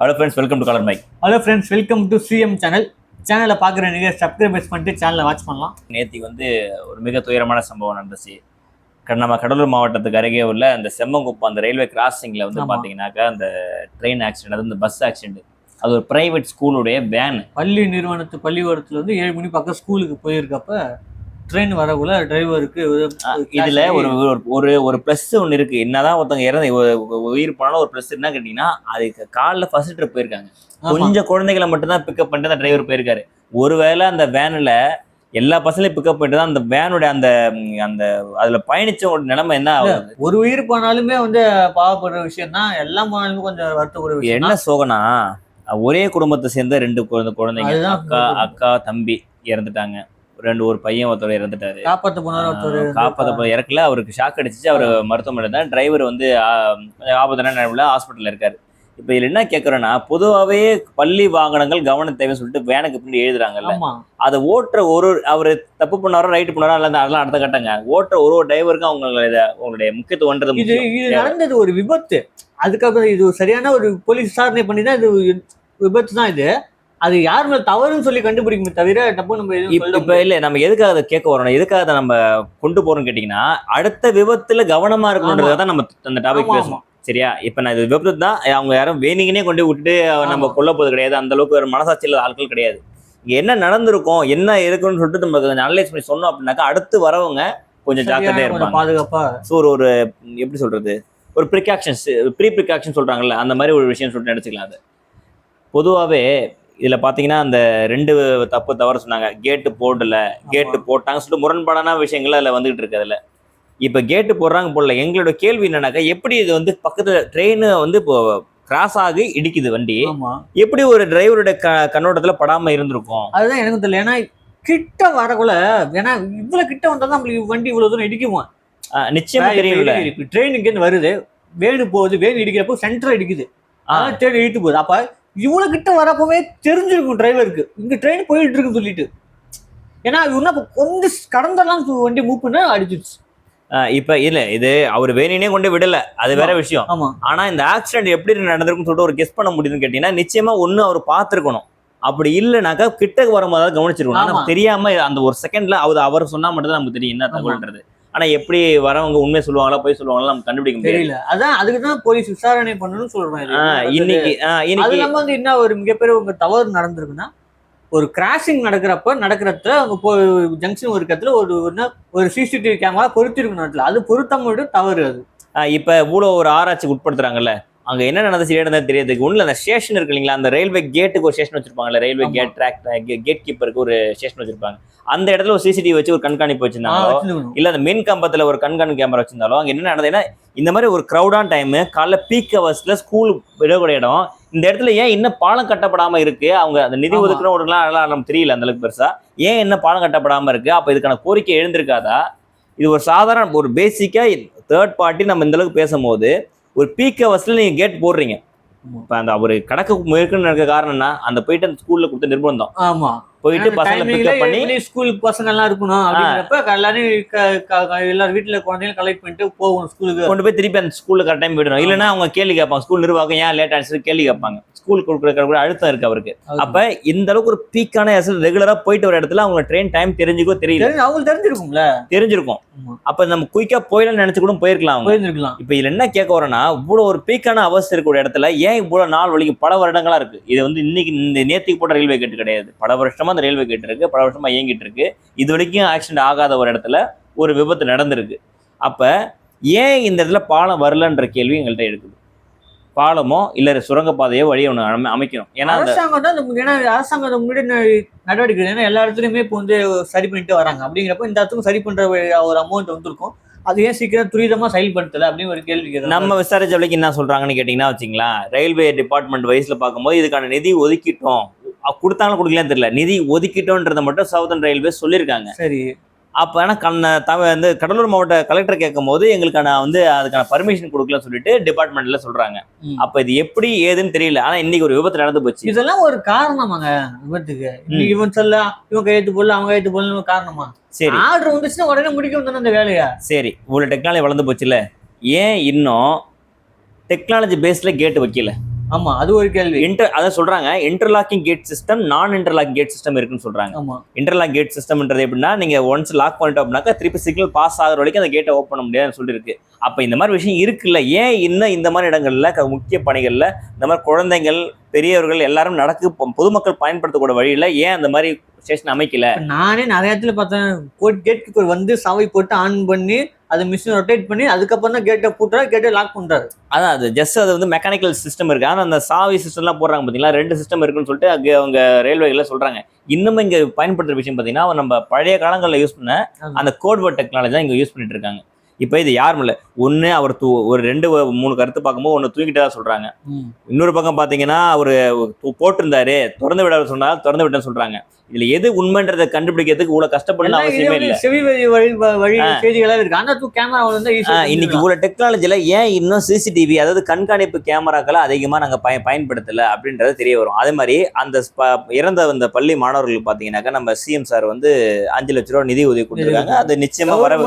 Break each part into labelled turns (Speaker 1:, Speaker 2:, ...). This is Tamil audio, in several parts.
Speaker 1: Hello friends welcome to colour mike
Speaker 2: hello friends welcome to CM channel சேனலை பார்க்குற நீங்கள் சப்ஸ்கிரைபர்ஸ் பண்ணிட்டு சேனலை வாட்ச் பண்ணலாம்.
Speaker 1: நேத்திக்கு வந்து ஒரு மிக துயரமான சம்பவம் நடந்துச்சு. நம்ம கடலூர் மாவட்டத்துக்கு அருகே உள்ள அந்த செம்மங்குப்பம் அந்த ரயில்வே கிராசிங்ல வந்து
Speaker 2: ஆமா.
Speaker 1: பாத்தீங்கன்னாக்கா அந்த ட்ரெயின் ஆக்சிடென்ட் அது இந்த பஸ் ஆக்சிடென்ட் அது ஒரு பிரைவேட் ஸ்கூலுடைய வேன்
Speaker 2: பள்ளி நிறுவனத்து பள்ளிக்கூடத்துல வந்து ஏழு மணி பக்கம் ஸ்கூலுக்கு போயிருக்கப்ப ட்ரெயின் வரக்குள்ள டிரைவருக்கு
Speaker 1: இதுல ஒரு ஒரு- ஒரு ப்ளஸ் ஒன்று இருக்கு. என்னதான் ஒருத்தவங்க இறந்து உயிர் போனாலும் ஒரு ப்ளஸ் என்ன கேட்டீங்கன்னா அதுக்கு காலில் ஃபர்ஸ்ட் ட்ரிப் போயிருக்காங்க. கொஞ்சம் குழந்தைகளை மட்டும்தான் பிக்கப் பண்ணிட்டு அந்த டிரைவர் போயிருக்காரு. ஒருவேளை அந்த வேன்ல எல்லா பசங்களையும் பிக்கப் பண்ணிட்டு தான் அந்த வேனுடைய அந்த அந்த அதுல பயணிச்சவங்களோட நிலைமை என்ன ஆகுது?
Speaker 2: ஒரு உயிர் போனாலுமே வந்து பாவப்படுற விஷயம் தான் எல்லாம் போனாலுமே கொஞ்சம் வருத்தப்படுற விஷயம்
Speaker 1: என்ன சோகனா ஒரே குடும்பத்தை சேர்ந்த ரெண்டு குழந்தை குழந்தைங்க அக்கா அக்கா தம்பி இறந்துட்டாங்க. ரெண்டு ஒரு பையன் ஒருத்தர் இறந்துட்டாரு.
Speaker 2: காப்பாத்த போனார் ஒருத்தர்
Speaker 1: காப்பாத்த இறக்கல. அவருக்கு ஷாக் அடிச்சு அவர் மருத்துவமனை தான் டிரைவர் வந்து ஆபத்தான நிலைமையில ஹாஸ்பிட்டல்ல இருக்காரு. இப்போ இதுல என்ன கேட்குறேன்னா பொதுவாகவே பள்ளி வாகனங்கள் கவன தேவைன்னு சொல்லிட்டு வேனுக்கு பின்னாடி எழுதுறாங்கல்ல. அதை ஓட்டுற ஒரு ஒரு தப்பு பண்ணாரோ ரைட்டு பண்ணாரோ அல்ல அதெல்லாம் அடுத்த கட்டங்க. ஓட்டுற ஒரு ஒரு டிரைவருக்கும் அவங்களுடைய உங்களுடைய முக்கியத்துவன்றது
Speaker 2: இது. இது நடந்தது ஒரு விபத்து. அதுக்கப்புறம் இது சரியான ஒரு போலீஸ் விசாரணை பண்ணி தான் இது விபத்து தான் இது. அது யார் மேல தவறுன்னு சொல்லி கண்டுபிடிக்குமே தவிர தப்பு நம்ம
Speaker 1: இப்ப இல்ல நம்ம எதுக்காக அதை கேட்க வரோம்? எதுக்காக அதை நம்ம கொண்டு போறோம்னு கேட்டீங்கன்னா அடுத்த விபத்துல கவனமா இருக்கணுன்றதை தான் நம்ம அந்த டாபிக் பேசுவோம். சரியா? இப்ப நான் இது விபத்து தான் அவங்க யாரும் வேணிங்கனே கொண்டு விட்டுட்டு நம்ம. கொல்ல போறது கிடையாது. அந்த அளவுக்கு ஒரு மனசாட்சி இல்லாத ஆட்கள் கிடையாது. இங்க என்ன நடந்திருக்கும் என்ன இருக்குன்னு சொல்லிட்டு நம்ம கொஞ்சம் அனலைஸ் பண்ணி சொன்னோம் அப்படின்னாக்கா அடுத்து வரவங்க கொஞ்சம் ஜாக்கிரதையா இருப்பாங்க.
Speaker 2: பாதுகாப்பா
Speaker 1: ஸோ ஒரு ஒரு எப்படி சொல்றது? ஒரு ப்ரிகாக்ஷன்ஸ் ப்ரீ ப்ரிகாக்ஷன் சொல்றாங்கல்ல அந்த மாதிரி ஒரு விஷயம் சொல்லிட்டு நினச்சிக்கலாம் அது. பொதுவாகவே இதில் பார்த்தீங்கன்னா அந்த ரெண்டு தப்பு தவறு சொன்னாங்க. கேட்டு போடல. கேட்டு போட்டாங்க சொல்லிட்டு முரண்பாடான விஷயங்கள் அதில் வந்துகிட்டு இருக்கு அதில். இப்போ கேட்டு போடுறாங்க போடல எங்களோட கேள்வி என்னன்னாக்கா எப்படி இது வந்து பக்கத்தில் ட்ரெயின் வந்து இப்போ கிராஸ் ஆகி இடிக்குது வண்டி? எப்படி ஒரு டிரைவருடைய க கண்ணோட்டத்தில் படாமல் இருந்திருக்கும்?
Speaker 2: அதுதான் எனக்கு தெரியல. ஏன்னா கிட்ட வரக்குள்ள ஏன்னா இவ்வளவு கிட்ட வந்தா தான் நம்மளுக்கு வண்டி இவ்வளவு தூரம் இடிக்குமா?
Speaker 1: நிச்சயமா தெரியல
Speaker 2: ட்ரெயின் இங்க இருந்து வருது. வேணு போகுது. வேணு இடிக்கிறப்போ சென்டர் இடிக்குது. ட்ரெயின் இழுத்து போகுது. அப்ப இவ்வளவு கிட்ட வரப்பவே தெரிஞ்சிருக்கும் டிரைவருக்கு இங்க ட்ரெயின் போயிட்டு இருக்குன்னு சொல்லிட்டு. ஏன்னா அது இன்னும் கொஞ்சம் கடந்தெல்லாம் வண்டி மூவ் பண்ண அடிச்சிருச்சு.
Speaker 1: இப்ப இல்ல இது அவர் வேணினே கொண்டு விடல. அது வேற விஷயம். ஆனா இந்த ஆக்சிடென்ட் எப்படி நடந்திருக்குன்னு சொல்லிட்டு ஒரு கெஸ் பண்ண முடியுதுன்னு கேட்டீங்கன்னா நிச்சயமா ஒண்ணு அவர் பார்த்திருக்கணும். அப்படி இல்லைனாக்கா கிட்டக்கு வரும்போது கவனிச்சிருக்கணும். தெரியாம அந்த ஒரு செகண்ட்ல அவர் அவர் சொன்னா மட்டும் தான் நமக்கு தெரியும் என்ன. தகவல்ன்றது. ஆனா எப்படி வரவங்க உண்மை சொல்லுவாங்களா போய் சொல்லுவாங்களா நம்ம கண்டுபிடிக்க முடியாது.
Speaker 2: தெரியல. அதான் அதுக்கு தான் போலீஸ் விசாரணை பண்ணணும்னு சொல்றேன்
Speaker 1: இன்னைக்கு இன்னைக்கு.
Speaker 2: இல்லாம வந்து என்ன ஒரு மிகப்பெரிய ஒரு தவறு நடந்திருக்குன்னா ஒரு கிராசிங் நடக்கிறப்ப நடக்கிறதுல அவங்க போ ஜங்ஷன் ஒரு இடத்துல ஒரு ஒரு சிசிடிவி கேமரா பொருத்திருக்கணும் இடத்துல. அது பொருத்தம் மட்டும் தவறு அது.
Speaker 1: இப்ப இவ்வளவு ஒரு ஆராய்ச்சிக்கு உட்படுத்துறாங்கல்ல. அங்க என்ன நடந்துச்சு நடந்தது தெரியாதுக்கு உள்ள அந்த ஸ்டேஷன் இருக்கு இல்லைங்களா அந்த ரயில்வே கேட்டுக்கு ஒரு ஸ்டேஷன் வச்சிருப்பாங்கல்ல ரயில்வே. கேட் ட்ராக் கேட் கீப்பருக்கு ஒரு ஸ்டேஷன் வச்சிருப்பாங்க அந்த இடத்துல ஒரு சிசிடிவி வச்சு ஒரு கண்காணிப்பு வச்சிருந்தாங்களோ
Speaker 2: வச்சிருக்கணும்.
Speaker 1: இல்ல அந்த மின் கம்பத்துல ஒரு கண்காணி கேமரா வச்சிருந்தாலும் அங்க என்ன நடந்ததுன்னா இந்த மாதிரி ஒரு க்ரௌடான டைம் காலைல பீக் ஹவர்ஸ்ல ஸ்கூல் விடக்கூடிய இடம் இந்த இடத்துல ஏன் இன்னும் பாலம் கட்டப்படாம இருக்கு அவங்க அந்த நிதி. ஒதுக்குறவங்களுக்குலாம் அதெல்லாம் நமக்கு தெரியல அந்த அளவுக்கு பெருசா ஏன் என்ன பாலம் கட்டப்படாம இருக்கு அப்ப இதுக்கான கோரிக்கை எழுந்திருக்காதா இது ஒரு சாதாரண ஒரு பேசிக்கா தேர்ட் பார்ட்டி நம்ம இந்த அளவுக்கு பேசும்போது ஒரு பீக் ஹவர்ஸ்ல நீங்க கேட் போடுறீங்க. இப்ப அந்த ஒரு கடக்க முயற்சி நடக்க காரணம்னா அந்த போயிட்டு அந்த ஸ்கூல்ல கொடுத்த நிர்பந்தம்.
Speaker 2: ஆமா.
Speaker 1: போயிட்டு பசங்களை பிக்கப் பண்ணி
Speaker 2: ஸ்கூல் பசங்க எல்லாம் இருக்கணும் அப்படிங்கிறப்ப எல்லாரும் எல்லாரும் வீட்டுல குழந்தைங்க கலெக்ட் பண்ணிட்டு போகணும் ஸ்கூலுக்கு
Speaker 1: கொண்டு போய் திருப்பி அந்த ஸ்கூல்ல கரெக்ட் டைம் விடணும். இல்லைன்னா அவங்க கேள்வி கேட்பாங்க. ஸ்கூல் நிர்வாகம் ஏன் லேட் ஆயிடுச்சு கேள்வி கேட்பாங்க. ஸ்கூல் கொடுக்குற கூட அழுத்தம் இருக்கு அவருக்கு. அப்ப இந்த அளவுக்கு ஒரு பீக்கான ரெகுலரா போயிட்டு வர இடத்துல அவங்க ட்ரெயின் டைம் தெரிஞ்சுக்கோ தெரியல.
Speaker 2: அவங்களுக்கு தெரிஞ்சிருக்கும்ல?
Speaker 1: தெரிஞ்சிருக்கும். அப்ப நம்ம குயிக்கா போயிடலாம் நினைச்சு கூட போயிருக்கலாம் அவங்க.
Speaker 2: போயிருந்திருக்கலாம்.
Speaker 1: இப்ப இதுல என்ன கேட்க வரேன்னா இவ்வளவு ஒரு பீக்கான அவஸ்தை இருக்கக்கூடிய இடத்துல ஏன் இவ்வளவு நாள் வரைக்கும் பல வருடங்களா இருக்கு. இது வந்து இன்னைக்கு இந்த நேத்திக்கு போட்ட ரயில்வே கேட் கிடையாது. பல வருஷமா அந்த ரயில்வே கேட் இருக்கு பல வருஷமா இயங்கிட்டு இருக்கு. இது வரைக்கும் ஆக்சிடென்ட் ஆகாத ஒரு இடத்துல ஒரு விபத்து நடந்திருக்கு. அப்ப ஏன் இந்த இடத்துல பாலம் வரலன்ற கேள்வி எங்கள்கிட்ட இருக்குது. பாலமோ இல்ல சுரங்கப்பாதையோ வழி ஒன்று அமை- அமைக்கணும். ஏன்னா
Speaker 2: அரசாங்கம் தான் ஏன்னா அரசாங்கம் முன்னாடி நடவடிக்கை. ஏன்னா எல்லா இடத்துலயுமே இப்போ வந்து சரி பண்ணிட்டு வராங்க. அப்படிங்கிறப்ப இந்த இடத்துக்கும் சரி பண்ற ஒரு- அமௌண்ட் வந்திருக்கும். அது ஏன் சீக்கிரம் துரிதமா செயல்படுத்தல அப்படின்னு ஒரு கேள்வி.
Speaker 1: நம்ம விசாரிச்ச வரைக்கும் என்ன சொல்றாங்கன்னு கேட்டீங்கன்னா வச்சுங்களேன். ரயில்வே டிபார்ட்மெண்ட் வயசுல பார்க்கும்போது இதுக்கான நிதி ஒதுக்கிட்டோம். கொடுத்தாங்களா கொடுக்கலன்னு தெரியல. நிதி ஒதுக்கிட்டோன்றதை மட்டும் சவுதர்ன் ரயில்வே சொல்லியிருக்காங்க.
Speaker 2: சரி.
Speaker 1: அப்போ ஆனால் கண்ண தவ வந்து கடலூர் மாவட்ட கலெக்டர் கேட்கும் போது எங்களுக்கான வந்து அதுக்கான பர்மிஷன் கொடுக்கலன்னு சொல்லிட்டு டிபார்ட்மெண்ட்ல சொல்றாங்க. அப்ப இது எப்படி ஏதுன்னு தெரியல. ஆனா இன்னைக்கு ஒரு விபத்து நடந்து போச்சு.
Speaker 2: இதெல்லாம் ஒரு காரணமாங்க விபத்துக்கு. இவன் சொல்ல இவன் கையெழுத்து போடல அவன் கையெழுத்து போடல காரணமா?
Speaker 1: சரி.
Speaker 2: ஆர்டர் வந்துச்சுன்னா உடனே முடிக்க தானே அந்த வேலையை?
Speaker 1: சரி. இவ்வளவு டெக்னாலஜி வளர்ந்து போச்சுல ஏன் இன்னும் டெக்னாலஜி பேஸ்ல கேட் வைக்கல?
Speaker 2: ஆமா அது ஒரு கேள்வி.
Speaker 1: இன்டர் அதான் சொல்றாங்க. இன்டர்லாக்கிங் கேட் சிஸ்டம் நான் இன்டர்லாக்கிங் கேட் சிஸ்டம் இருக்குன்னு சொல்றாங்க.
Speaker 2: ஆமா.
Speaker 1: இன்டர்லாக் கேட் சிஸ்டம்ன்றது எப்படின்னா நீங்க ஒன்ஸ் லாக் பண்ணிட்டோம் அப்படின்னாக்கா திருப்பி சிக்னல் பாஸ் ஆகிற வரைக்கும் அந்த கேட்டை ஓப்பன் பண்ண முடியாதுன்னு சொல்லியிருக்கு அப்ப இந்த மாதிரி விஷயம் இருக்குல்ல. ஏன் இன்னும் இந்த மாதிரி இடங்கள்ல முக்கிய பணிகள்ல இந்த மாதிரி குழந்தைகள் பெரியவர்கள் எல்லாரும் நடக்கு பொதுமக்கள் பயன்படுத்தக்கூடிய வழியில ஏன் அந்த மாதிரி ஸ்டேஷன் அமைக்கல?
Speaker 2: நானே நிறைய இடத்துல பார்த்தேன். கோட் கேட் கீப்பர் வந்து சாவி போட்டு ஆன் பண்ணி அதை மிஷின் ரொட்டேட் பண்ணி அதுக்கப்புறம் தான் கேட்டை பூட்டுறாரு கேட்டை லாக் பண்றாரு.
Speaker 1: அதான் அது ஜஸ்ட் அது வந்து மெக்கானிக்கல் சிஸ்டம் இருக்கு. ஆனால் அந்த சாவி சிஸ்டம்லாம் போடுறாங்க பார்த்தீங்களா ரெண்டு சிஸ்டம் இருக்குன்னு சொல்லிட்டு அங்கே அவங்க ரயில்வேல சொல்றாங்க. இன்னும் இங்க பயன்படுத்துற விஷயம் பார்த்தீங்கன்னா நம்ம பழைய காலங்களில் யூஸ் பண்ண. அந்த கோட்வேர்ட் டெக்னாலஜி தான் இங்க யூஸ் பண்ணிட்டு இருக்காங்க. இப்போ இது யாரும் இல்லை. ஒன்று அவர் தூ ஒரு ரெண்டு மூணு கருத்து பார்க்கும்போது ஒன்று தூங்கிட்டதா சொல்றாங்க. இன்னொரு பக்கம் பார்த்தீங்கன்னா அவர் போட்டிருந்தாரு. திறந்து விட சொன்னால் திறந்து விட்டேன்னு சொல்றாங்க. இதுல எது உண்மைன்றதை கண்டுபிடிக்கிறதுக்கு இவ்வளவு கஷ்டப்படணும் அவசியமே இல்லை.
Speaker 2: செவி வழி வழி வழி செய்திகளா இருக்கு. ஆனா தூ கேமரா வந்து
Speaker 1: இன்னைக்கு இவ்வளவு டெக்னாலஜில ஏன் இன்னும் சிசிடிவி அதாவது கண்காணிப்பு கேமராக்களை அதிகமா நாங்க பய பயன்படுத்தல அப்படின்றது தெரிய வரும். அதே மாதிரி அந்த இறந்த அந்த பள்ளி மாணவர்களுக்கு பாத்தீங்கன்னாக்கா நம்ம சிஎம் சார் வந்து அஞ்சு லட்ச ரூபா நிதி உதவி கொடுத்துருக்காங்க. அது நிச்சயமா வர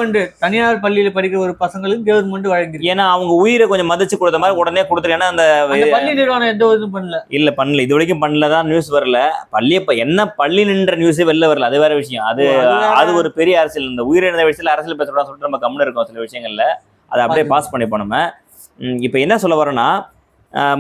Speaker 2: தனியார் பள்ளியில படிக்கிற ஒரு பசங்களுக்கு கவர்மெண்ட் வழங்கிருக்கு
Speaker 1: ஏன்னா அவங்க உயிரை கொஞ்சம் மதிச்சு கொடுத்த மாதிரி உடனே கொடுத்துரு ஏன்னா அந்த
Speaker 2: பள்ளி நிறுவனம் எந்த இதுவும் பண்ணல.
Speaker 1: இல்ல பண்ணல. இது வரைக்கும் பண்ணல. தான் நியூஸ் வரல. பள்ளி இப்ப என்ன பள்ளி நின்ற நியூஸே வெளில வரல. அது வேற விஷயம். அது
Speaker 2: அது
Speaker 1: ஒரு பெரிய அரசியல். இந்த உயிரிழந்த விஷயத்துல அரசியல் பேசுறோம் சொல்லிட்டு நம்ம கம்முன்னு இருக்கோம் சில விஷயங்கள்ல. அதை அப்படியே பாஸ் பண்ணிப்போம் நம்ம. இப்ப என்ன சொல்ல வரேன்னா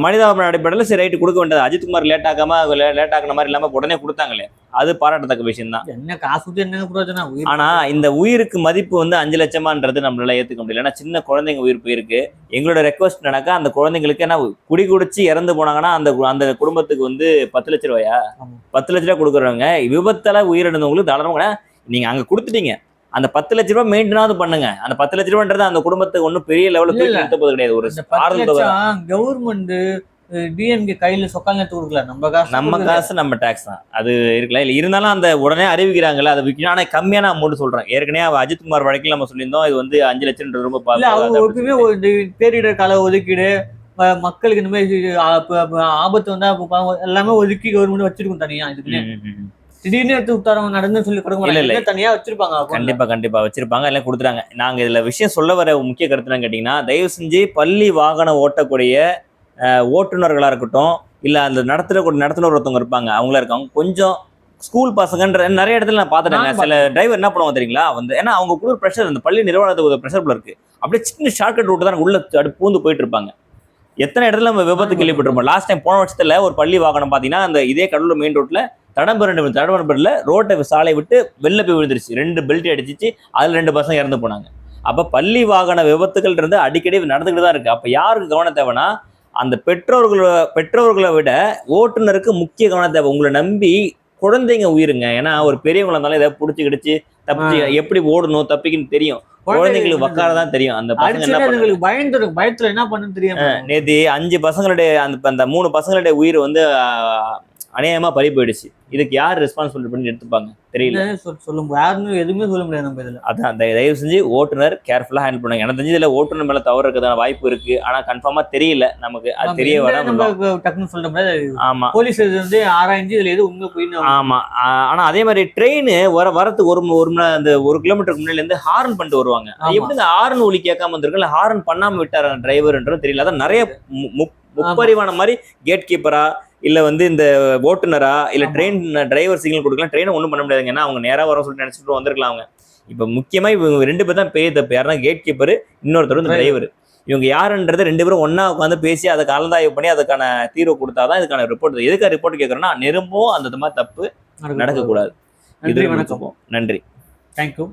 Speaker 1: மனிதாபிமான அடிப்படையில் சரி ரைட்டு கொடுக்க வேண்டியது. அஜித்குமார் லேட் ஆகாம லேட் ஆக்குன மாதிரி இல்லாம உடனே கொடுத்தாங்களே. அது பாராட்டத்தக்க விஷயம் தான்.
Speaker 2: என்ன காசு கொடுத்து என்ன பிரயோஜனம்?
Speaker 1: ஆனா இந்த உயிருக்கு மதிப்பு வந்து அஞ்சு லட்சமான்றது நம்மளால ஏத்துக்க முடியல. ஏன்னா சின்ன குழந்தைங்க உயிர் போயிருக்கு. எங்களோட ரெக்வஸ்ட் என்னக்கா அந்த குழந்தைங்களுக்கு என்ன குடி குடிச்சு இறந்து போனாங்கன்னா அந்த அந்த குடும்பத்துக்கு வந்து பத்து லட்ச ரூபாயா. பத்து லட்ச ரூபா கொடுக்குறவங்க விபத்தால உயிரிழந்தவங்களுக்கு தாராளமாக நீங்க அங்க கொடுத்துட்டீங்க. அந்த பத்து லட்ச ரூபாய் மெயின்டெனாவது பண்ணுங்க. அந்த பத்து லட்ச ரூபான்றது அந்த குடும்பத்துக்கு ஒன்றும் பெரிய லெவலுக்கு. நிறுத்த போது கிடையாது. ஒரு ஆறுதல்
Speaker 2: கவர்மெண்ட் டிஎம்கே கையில சொக்காங்க கொடுக்கல. நம்ம காசு
Speaker 1: நம்ம. காசு நம்ம டாக்ஸ் தான். அது இருக்கலாம் இல்லை இருந்தாலும் அந்த உடனே அறிவிக்கிறாங்கல்ல அது விற்கணும் ஆனால் கம்மியான அமௌண்ட் சொல்றேன். ஏற்கனவே அஜித்குமார் வழக்கில் நம்ம சொல்லியிருந்தோம். இது வந்து அஞ்சு லட்சம் ரொம்ப
Speaker 2: எப்பவுமே ஒரு பேரிடர் கால ஒதுக்கீடு மக்களுக்கு இந்த மாதிரி ஆபத்து வந்தா எல்லாமே ஒதுக்கி கவர்மெண்ட் வச்சிருக்கும் தனியா இதுக்குன்னு. திடீர்னு எடுத்து உத்தாரம் நடந்து சொல்லி கொடுக்க
Speaker 1: இல்ல,
Speaker 2: மாட்டாங்க
Speaker 1: இல்ல.
Speaker 2: தனியா வச்சிருப்பாங்க.
Speaker 1: கண்டிப்பா கண்டிப்பா. வச்சிருப்பாங்க. எல்லாம் கொடுத்துறாங்க. நாங்க இதுல விஷயம் சொல்ல வர முக்கிய கருத்து என்னன்னு கேட்டீங்கன்னா தயவு செஞ்சு பள்ளி வாகனம் ஓட்டக்கூடிய ஓட்டுநர்களா இருக்கட்டும் இல்ல அந்த நடத்துற நடத்துனர் ஒருத்தவங்க இருப்பாங்க. அவங்களா இருக்காங்க. கொஞ்சம் ஸ்கூல் பசங்கன்ற நிறைய இடத்துல நான் பார்த்துட்டேங்க சில டிரைவர் என்ன பண்ணுவாங்க தெரியுங்களா? வந்து ஏன்னா அவங்க கூட ப்ரெஷர் அந்த பள்ளி நிர்வாகத்துக்கு ஒரு ப்ரெஷர் இருக்கு. அப்படியே சின்ன ஷார்ட்கட் ரூட் தான் உள்ள பூந்து போயிட்டு இருப்பாங்க. எத்தனை இடத்துல நம்ம விபத்து. கேள்விப்பட்டிருப்போம்? லாஸ்ட் டைம் போன வருஷத்துல ஒரு பள்ளி வாகனம் பாத்தீங்கன்னா அந்த இதே கடலூர் மெயின் ரோட்ல தடம்பரண்டு தடம்பரண்டில் ரோட்டை சாலை விட்டு வெளில போய் விழுந்துருச்சு. ரெண்டு பெல்ட் அடிச்சிச்சு அதுல ரெண்டு பசங்க இறந்து போனாங்க. அப்ப பள்ளி வாகன விபத்துகள் இருந்து அடிக்கடி நடந்துக்கிட்டு தான் இருக்கு. அப்ப யாருக்கு கவனம் தேவைன்னா அந்த பெற்றோர்களை பெற்றோர்களை விட ஓட்டுநருக்கு முக்கிய கவனம் தேவை. உங்களை நம்பி குழந்தைங்க உயிருங்க. ஏன்னா ஒரு பெரியவங்களா இருந்தாலும் ஏதாவது பிடிச்சி கிடிச்சு தப்பிச்சு எப்படி ஓடணும் தப்பிக்குன்னு தெரியும். குழந்தைங்களுக்கு உக்கார தான் தெரியும். அந்த பசங்க என்ன
Speaker 2: அடிச்சுட்டு
Speaker 1: பண்ணுறாங்க
Speaker 2: அதுங்களுக்கு பயந்துடும் பயத்துல என்ன பண்ணுன்னு தெரியாம.
Speaker 1: நேத்து அஞ்சு பசங்களுடைய அந்த அந்த மூணு பசங்களுடைய உயிர் வந்து அநியாயமா பறி போயிடுச்சு. இதுக்கு யார் ரெஸ்பான்சிபிலிட்டி பண்ணி எடுத்துப்பாங்க. தெரியல.
Speaker 2: என்ன சொல்- சொல்ல முடியாது யாருன்னு எதுவுமே சொல்ல முடியாது நம்ம இதுல.
Speaker 1: அதான் தய- தயவு செஞ்சு ஓட்டுநர் கேர்ஃபுல்லா ஹேண்டில் பண்ணுங்க. எனக்கு தெரிஞ்சு இதுல ஓட்டுநர் மேல தவறு இருக்கிறதான வாய்ப்பு இருக்கு. ஆனா கன்ஃபார்மா தெரியல. நமக்கு அது தெரிய வர
Speaker 2: டக்குன்னு சொல்ல முடியாது
Speaker 1: ஆமா.
Speaker 2: போலீஸ் வந்து ஆராய்ஞ்சு இதுல எது உண்மை போயின்னு
Speaker 1: ஆமா. ஆஹ் ஆனா அதே மாதிரி ட்ரெயின் வர வரத்துக்கு ஒரு ஒரு மணி அந்த ஒரு கிலோமீட்டருக்கு முன்னாடி இருந்து ஹார்ன் பண்ணிட்டு வருவாங்க. எப்படி இந்த ஹார்ன் ஒலி கேட்காம வந்திருக்கு இல்ல ஹார்ன் பண்ணாம விட்டார டிரைவர்ன்றது தெரியல. அதான் நிறைய முப்பரிவான மாதிரி கேட் கீப்பரா இல்ல வந்து இந்த ஓட்டுநரா இல்ல. ட்ரெயின் டிரைவர் சிக்னல் கொடுக்கலாம். ட்ரெயினை ஒண்ணும் பண்ண முடியாதுங்க. ஏன்னா அவங்க நேரா வர சொல்லிட்டு நினைச்சிட்டு வந்திருக்கலாம் அவங்க. இப்ப முக்கியமா இவங்க ரெண்டு பேர் தான் பெரிய தப்பு. யாருன்னா கேட் கீப்பர் இன்னொருத்தர் வந்து. டிரைவர் இவங்க யாருன்றது ரெண்டு பேரும் ஒண்ணா உட்காந்து பேசி அதை கலந்தாய்வு பண்ணி அதுக்கான தீர்வு கொடுத்தாதான் இதுக்கான ரிப்போர்ட் எதுக்காக ரிப்போர்ட் கேட்கறோம்னா நெரும்பவும் அந்த மாதிரி தப்பு நடக்கக்கூடாது.
Speaker 2: நன்றி வணக்கம்.
Speaker 1: நன்றி.
Speaker 2: தேங்க்யூ